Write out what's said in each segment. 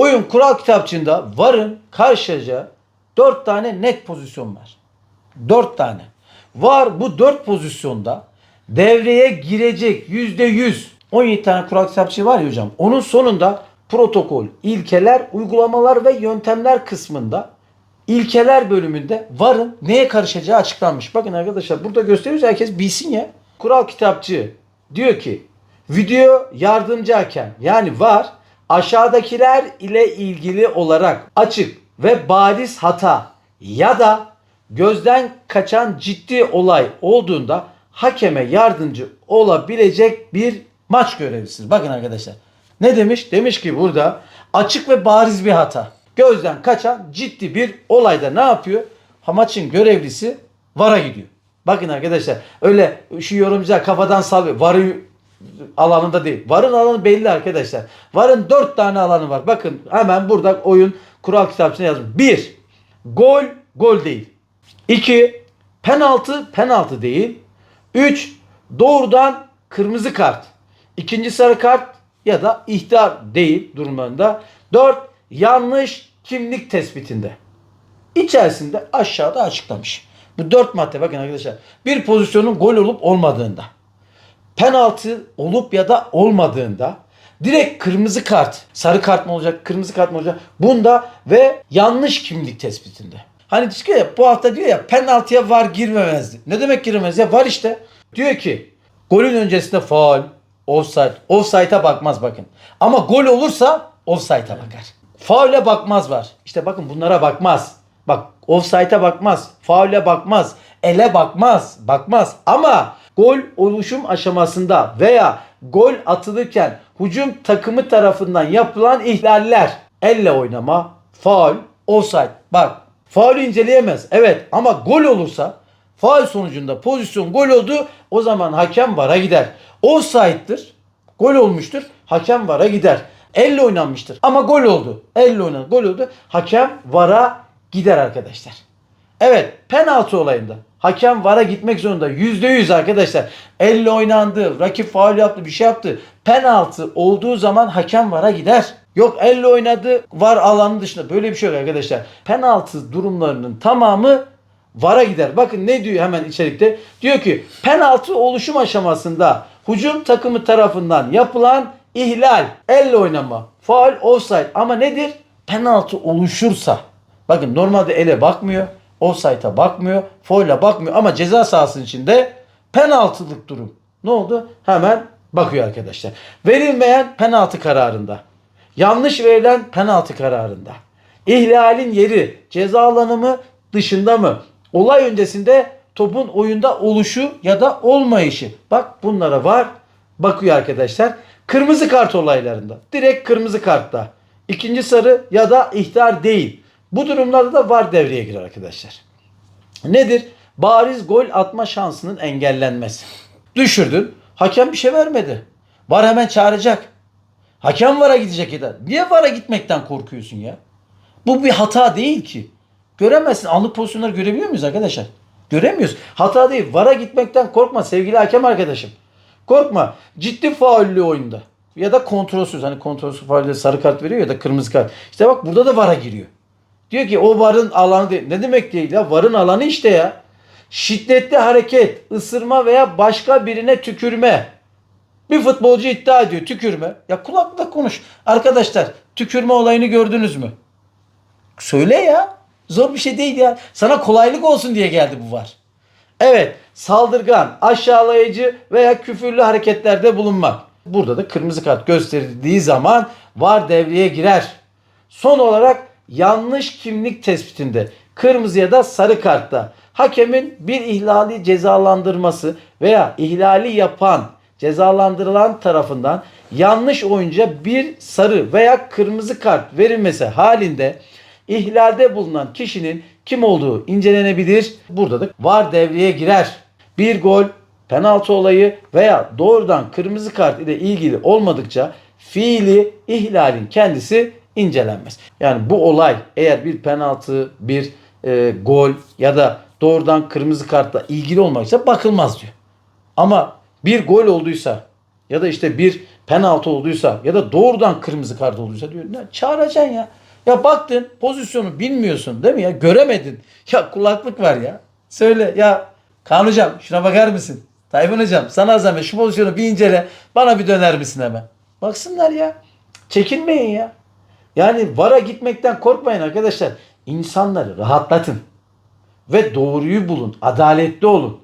Oyun kural kitapçığında VAR'ın karşılayacağı 4 tane net pozisyon var. 4 tane. VAR bu 4 pozisyonda devreye girecek %100 17 tane kural kitapçığı var ya hocam. Onun sonunda protokol, ilkeler, uygulamalar ve yöntemler kısmında ilkeler bölümünde VAR'ın neye karışacağı açıklanmış. Bakın arkadaşlar burada gösteriyoruz herkes bilsin ya. Kural kitapçığı diyor ki video yardımcı yani VAR aşağıdakiler ile ilgili olarak açık ve bariz hata ya da gözden kaçan ciddi olay olduğunda hakeme yardımcı olabilecek bir maç görevlisidir. Bakın arkadaşlar. Ne demiş? Demiş ki burada açık ve bariz bir hata. Gözden kaçan ciddi bir olayda ne yapıyor? Ha, Maçın görevlisi VAR'a gidiyor. Bakın arkadaşlar öyle şu yorumcular kafadan sallıyor. VAR'ı alanında değil. VAR'ın alanı belli arkadaşlar. VAR'ın dört tane alanı var. Bakın hemen burada oyun kural kitapçığına yazmış. Bir, gol gol değil. İki, penaltı penaltı değil. Üç, doğrudan kırmızı kart. İkinci sarı kart ya da ihtar değil durumlarında. Dört, yanlış kimlik tespitinde. İçerisinde aşağıda açıklamış. Bu dört madde bakın arkadaşlar. Bir pozisyonun gol olup olmadığında penaltı olup ya da olmadığında direkt kırmızı kart, sarı kart mı olacak, kırmızı kart mı olacak? Bunda ve yanlış kimlik tespitinde. Hani çıkıyor ya bu hafta diyor ya penaltıya var girmemezdi. Ne demek giremez ya var işte. Diyor ki golün öncesinde faul, offside. Offside'a bakmaz bakın. Ama gol olursa offside'a bakar. Faule bakmaz var. İşte bakın bunlara bakmaz. Bak offside'a bakmaz. Faule bakmaz. Ele bakmaz. Bakmaz. Ama gol oluşum aşamasında veya gol atılırken hücum takımı tarafından yapılan ihlaller. Elle oynama, faul, offside. Bak faulü inceleyemez. Evet ama gol olursa faul sonucunda pozisyon gol oldu o zaman hakem vara gider. Offside'dır. Gol olmuştur. Hakem vara gider. Elle oynanmıştır. Ama gol oldu. Elle oynadı. Gol oldu. Hakem vara gider arkadaşlar. Evet penaltı olayında hakem vara gitmek zorunda. Yüzde yüz arkadaşlar. Elle oynandı. Rakip faul yaptı. Bir şey yaptı. Penaltı olduğu zaman hakem vara gider. Yok elle oynadı. Var alanı dışında. Böyle bir şey yok arkadaşlar. Penaltı durumlarının tamamı VAR'a gider. Bakın ne diyor hemen içerikte? Diyor ki penaltı oluşum aşamasında hücum takımı tarafından yapılan ihlal, elle oynama, faul, offside ama nedir? Penaltı oluşursa. Bakın normalde ele bakmıyor, offside'a bakmıyor, faul'e bakmıyor ama ceza sahasının içinde penaltılık durum. Ne oldu? Hemen bakıyor arkadaşlar. Verilmeyen penaltı kararında. Yanlış verilen penaltı kararında. İhlalin yeri ceza alanı mı dışında mı? Olay öncesinde topun oyunda oluşu ya da olmayışı. Bak bunlara var. Bakıyor arkadaşlar. Kırmızı kart olaylarında. Direkt kırmızı kartta. İkinci sarı ya da ihtar değil. Bu durumlarda da var devreye girer arkadaşlar. Nedir? Bariz gol atma şansının engellenmesi. Düşürdün. Hakem bir şey vermedi. Var hemen çağıracak. Hakem vara gidecek eder. Niye vara gitmekten korkuyorsun ya? Bu bir hata değil ki. Göremezsin. Anlık pozisyonları görebiliyor muyuz arkadaşlar? Göremiyoruz. Hata değil. Vara gitmekten korkma sevgili hakem arkadaşım. Korkma. Ciddi faullü oyunda. Ya da kontrolsüz. Hani kontrolsüz faulle sarı kart veriyor ya da kırmızı kart. İşte bak burada da vara giriyor. Diyor ki o varın alanı değil. Ne demek değil ya? Varın alanı işte ya. Şiddetli hareket, ısırma veya başka birine tükürme. Bir futbolcu iddia ediyor tükürme. Ya kulakla konuş. Arkadaşlar tükürme olayını gördünüz mü? Söyle ya. Zor bir şey değil ya. Sana kolaylık olsun diye geldi bu var. Evet, saldırgan, aşağılayıcı veya küfürlü hareketlerde bulunmak. Burada da kırmızı kart gösterildiği zaman var devreye girer. Son olarak yanlış kimlik tespitinde kırmızı ya da sarı kartta hakemin bir ihlali cezalandırması veya ihlali yapan cezalandırılan tarafından yanlış oyuncuya bir sarı veya kırmızı kart verilmesi halinde ihlalde bulunan kişinin kim olduğu incelenebilir. Burada da var devreye girer. Bir gol, penaltı olayı veya doğrudan kırmızı kart ile ilgili olmadıkça fiili ihlalin kendisi incelenmez. Yani bu olay eğer bir penaltı, bir e, gol ya da doğrudan kırmızı kartla ilgili olmaksa bakılmaz diyor. Ama bir gol olduysa ya da işte bir penaltı olduysa ya da doğrudan kırmızı kart olduysa diyor. Ya çağıracaksın ya. Ya baktın pozisyonu bilmiyorsun değil mi ya? Göremedin. Ya kulaklık var ya. Söyle ya Kaan hocam şuna bakar mısın? Tayfun hocam sana zahmet şu pozisyonu bir incele. Bana bir döner misin hemen? Baksınlar ya. Çekinmeyin ya. Yani VAR'a gitmekten korkmayın arkadaşlar. İnsanları rahatlatın. Ve doğruyu bulun. Adaletli olun.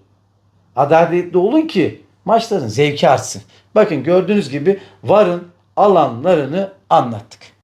Adaletli olun ki maçların zevki artsın. Bakın gördüğünüz gibi VAR'ın alanlarını anlattık.